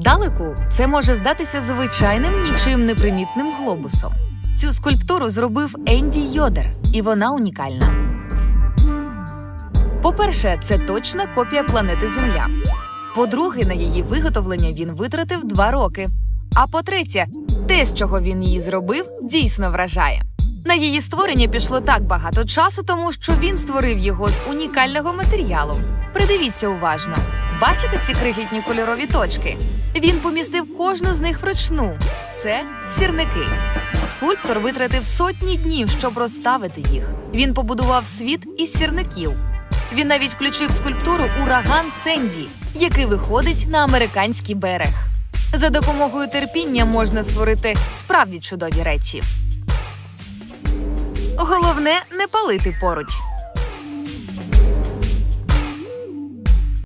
Здалеку це може здатися звичайним нічим непримітним глобусом. Цю скульптуру зробив Енді Йодер, і вона унікальна. По-перше, це точна копія планети Земля. По-друге, на її виготовлення він витратив два роки. А по-третє, те, з чого він її зробив, дійсно вражає. На її створення пішло так багато часу, тому що він створив його з унікального матеріалу. Придивіться уважно. Бачите ці крихітні кольорові точки? Він помістив кожну з них вручну. Це сірники. Скульптор витратив сотні днів, щоб розставити їх. Він побудував світ із сірників. Він навіть включив скульптуру ураган Сенді, який виходить на американський берег. За допомогою терпіння можна створити справді чудові речі. Головне не палити поруч.